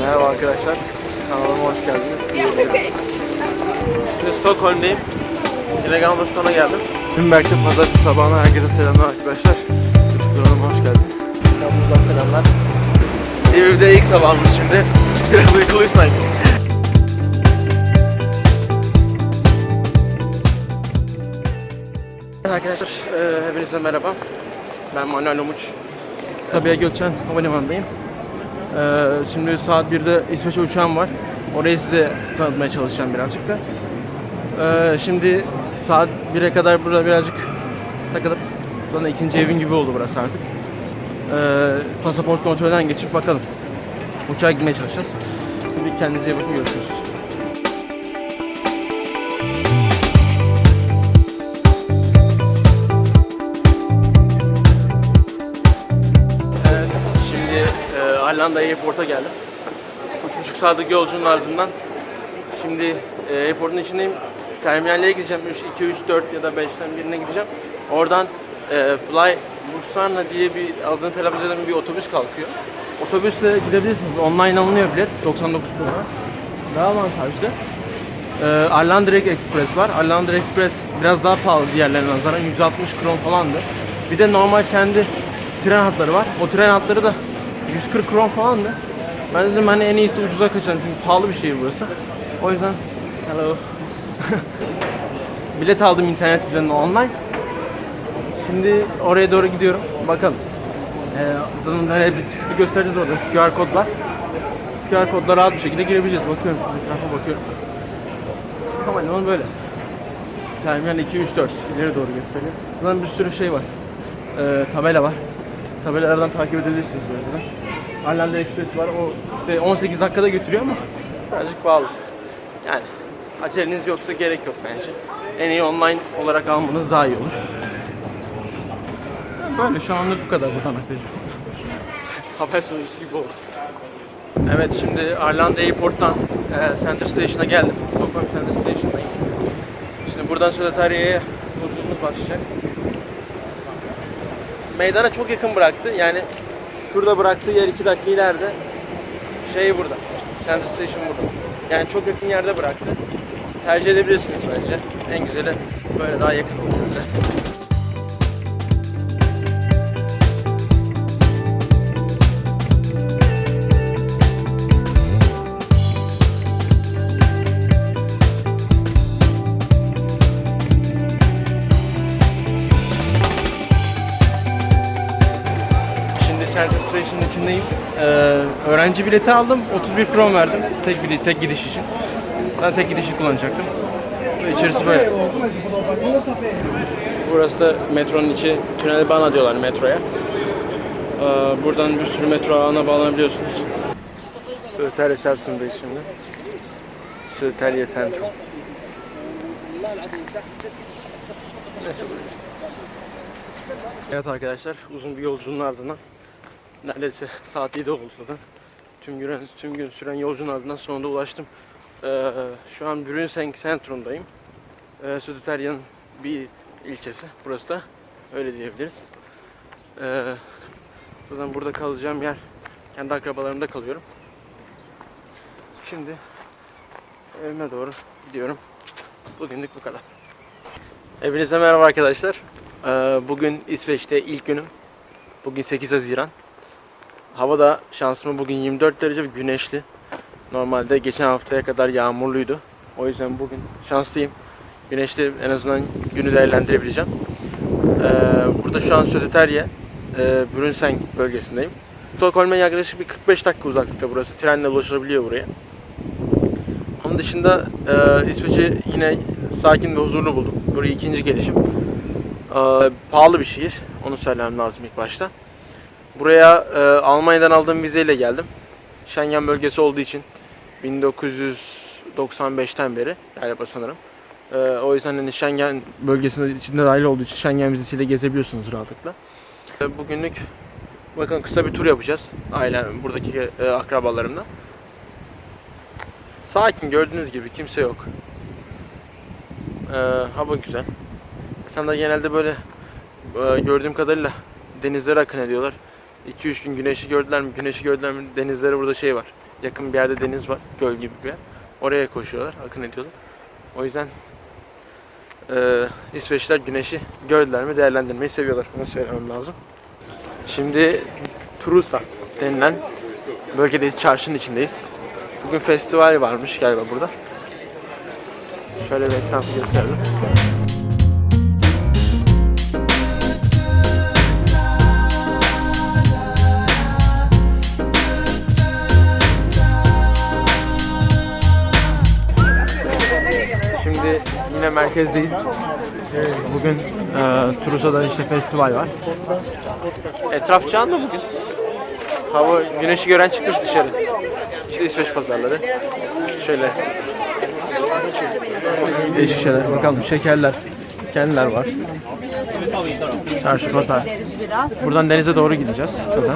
Merhaba arkadaşlar. Kanalıma hoş geldiniz. Şimdi Stockholm'deyim. İllegal Stone'a geldim. Nürnberg'de pazartesi sabahına herkese selamlar arkadaşlar. Kanalıma hoş geldiniz. İstanbul'dan selamlar. Evimde ilk sabahımız şimdi. Biraz uykuluyuz sanki. Arkadaşlar e, hepinize merhaba. Ben Manuel Umuç. Sabiha Gökçen Havalimanı'ndayım. Ee, şimdi saat 1'de İsveç'e uçağım var. Orayı size tanıtmaya çalışacağım birazcık da. Ee, şimdi saat 1'e kadar burada birazcık takılıp bana ikinci evim gibi oldu burası artık. Ee, pasaport kontrolden geçip bakalım. Uçağa gitmeye çalışacağız. Şimdi kendinize iyi bakın görüşürüz. Hollanda Airport'a geldim. 3,5 saatlik yolculuğun ardından şimdi e, airportun içindeyim. Terminallere gideceğim. 3, 2, 3, 4 ya da 5'ten birine gideceğim. Oradan e, Fly Bursana diye bir adını telaffuz bir otobüs kalkıyor. Otobüsle gidebilirsiniz. Online alınıyor bilet. 99 krona. Daha avantajlı. E, Arlandrek Express var. Arlandrek Express biraz daha pahalı diğerlerine nazaran. 160 kron falandı. Bir de normal kendi tren hatları var. O tren hatları da 140 kron falandı. Ben dedim hani en iyisi ucuza kaçalım çünkü pahalı bir şehir burası. O yüzden hello. Bilet aldım internet üzerinden online. Şimdi oraya doğru gidiyorum. Bakalım. Ee, zaten hani bir tıkıtı göstereceğiz orada. QR kod var. QR kodla rahat bir şekilde girebileceğiz. Bakıyorum şimdi etrafa bakıyorum. Havalimanı böyle. Terminal 2, 3, 4 ileri doğru gösteriyor. Zaten bir sürü şey var. Ee, tabela var. Tabelalardan takip edebilirsiniz böyle. Arlander Express var. O işte 18 dakikada götürüyor ama birazcık pahalı. Yani aceleniz yoksa gerek yok bence. En iyi online olarak almanız daha iyi olur. Böyle şu anlık bu kadar buradan aktaracağım. Haber sonucusu gibi oldu. Evet şimdi Arlanda Airport'tan e, Center Station'a geldim. Stockholm Center Station'dayım. Şimdi buradan Södertaria'ya yolculuğumuz başlayacak. Meydana çok yakın bıraktı. Yani şurada bıraktığı yer 2 dakika ileride. Şey burada. Center Station burada. Yani çok yakın yerde bıraktı. Tercih edebilirsiniz bence. En güzeli böyle daha yakın oluyor İçindeyim. Ee, öğrenci bileti aldım. 31 kron verdim. Tek bilet, tek gidiş için. Ben tek gidişi kullanacaktım. Ve içerisi böyle. Burası da metronun içi. Tünel bana diyorlar metroya. Ee, buradan bir sürü metro ağına bağlanabiliyorsunuz. Södertälje Centrum'dayız şimdi. Södertälje Centrum. Neyse Evet arkadaşlar uzun bir yolculuğun ardından neredeyse saat 7 oldu zaten. Tüm gün, tüm gün süren yolculuğun ardından sonunda ulaştım. Ee, şu an Brünseng Centrum'dayım. Ee, Södertälja'nın bir ilçesi. Burası da öyle diyebiliriz. Ee, zaten burada kalacağım yer kendi akrabalarımda kalıyorum. Şimdi evime doğru gidiyorum. Bugünlük bu kadar. Hepinize merhaba arkadaşlar. Ee, Bugün İsveç'te ilk günüm. Bugün 8 Haziran. Hava da şansıma bugün 24 derece güneşli. Normalde geçen haftaya kadar yağmurluydu. O yüzden bugün şanslıyım. Güneşli en azından günü değerlendirebileceğim. Ee, burada şu an Södertälje, e, Brünseng bölgesindeyim. Stockholm'e yaklaşık bir 45 dakika uzaklıkta burası. Trenle ulaşılabiliyor buraya. Onun dışında e, İsveç'i yine sakin ve huzurlu buldum. Buraya ikinci gelişim. Ee, pahalı bir şehir. Onu söylemem lazım ilk başta. Buraya e, Almanya'dan aldığım vizeyle geldim. Schengen bölgesi olduğu için 1995'ten beri galiba sanırım. Ee, o yüzden hani Schengen bölgesinde içinde dahil olduğu için Schengen vizesiyle gezebiliyorsunuz rahatlıkla. Ee, bugünlük bakın kısa bir tur yapacağız. Ailem, buradaki e, akrabalarımla. Sakin gördüğünüz gibi kimse yok. Ee, hava güzel. İnsanlar genelde böyle e, gördüğüm kadarıyla denizlere akın ediyorlar. 2-3 gün güneşi gördüler mi, güneşi gördüler mi denizlere burada şey var. yakın bir yerde deniz var. Göl gibi bir yer. Oraya koşuyorlar, akın ediyorlar. O yüzden eee İsveçliler güneşi gördüler mi değerlendirmeyi seviyorlar. Onu söylemem lazım. Şimdi Trusa denilen bölgedeyiz, çarşının içindeyiz. Bugün festival varmış galiba burada. Şöyle bir etrafı gösterelim. Yine merkezdeyiz. Bugün e, Trusa'da işte festival var. Etraf canlı bugün. Hava güneşi gören çıkmış dışarı. İşte İsveç pazarları. Şöyle. Değişik şeyler. Bakalım şekerler. Kendiler var. Çarşı pazar. Buradan denize doğru gideceğiz. Zaten.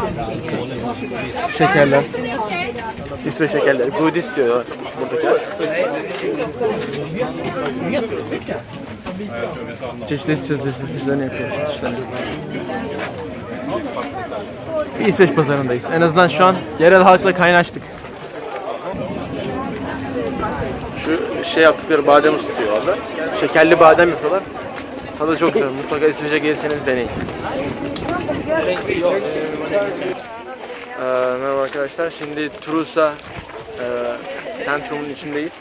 Şekerler. İsveç şekerleri. Budist diyorlar buradakiler. Çeşitli çeşitli çeşitlerini yapıyoruz. çeşitlerini. Bir İsveç pazarındayız. En azından şu an yerel halkla kaynaştık. Şu şey yaptıkları badem ısıtıyorlar. Şekerli badem yapıyorlar. Tadı çok güzel. Mutlaka İsveç'e gelirseniz deneyin. Merhaba arkadaşlar. Şimdi Trusa e, Centrum'un içindeyiz.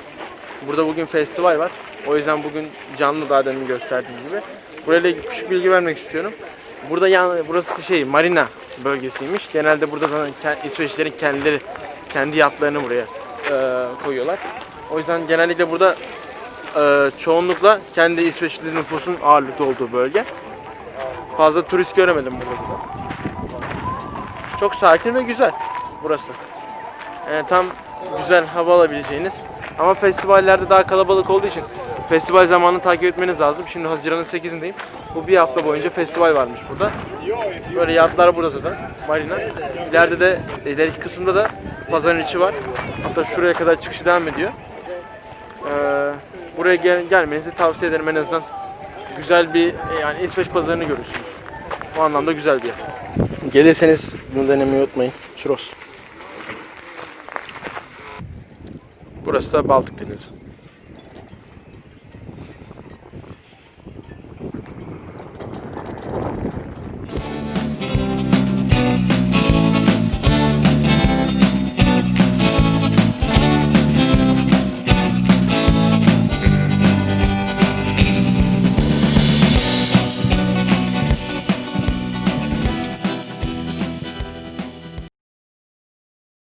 Burada bugün festival var. O yüzden bugün canlı daha demin gösterdiğim gibi. Burayla ilgili küçük bilgi vermek istiyorum. Burada yan, burası şey marina bölgesiymiş. Genelde burada zaten İsveçlerin kendileri kendi yatlarını buraya e, koyuyorlar. O yüzden genellikle burada e, çoğunlukla kendi İsveçli nüfusun ağırlıkta olduğu bölge. Fazla turist göremedim burada. burada. Çok sakin ve güzel burası. Yani tam güzel hava alabileceğiniz. Ama festivallerde daha kalabalık olduğu için festival zamanını takip etmeniz lazım. Şimdi Haziran'ın 8'indeyim. Bu bir hafta boyunca festival varmış burada. Böyle yatlar burada zaten. Marina. İleride de ileriki kısımda da pazarın içi var. Hatta şuraya kadar çıkışı devam ediyor. Ee, buraya gel- gelmenizi tavsiye ederim en azından. Güzel bir yani İsveç pazarını görürsünüz. O anlamda güzel bir yer. Gelirseniz bunu denemeyi unutmayın. Churros. Burası da Baltık Denizi.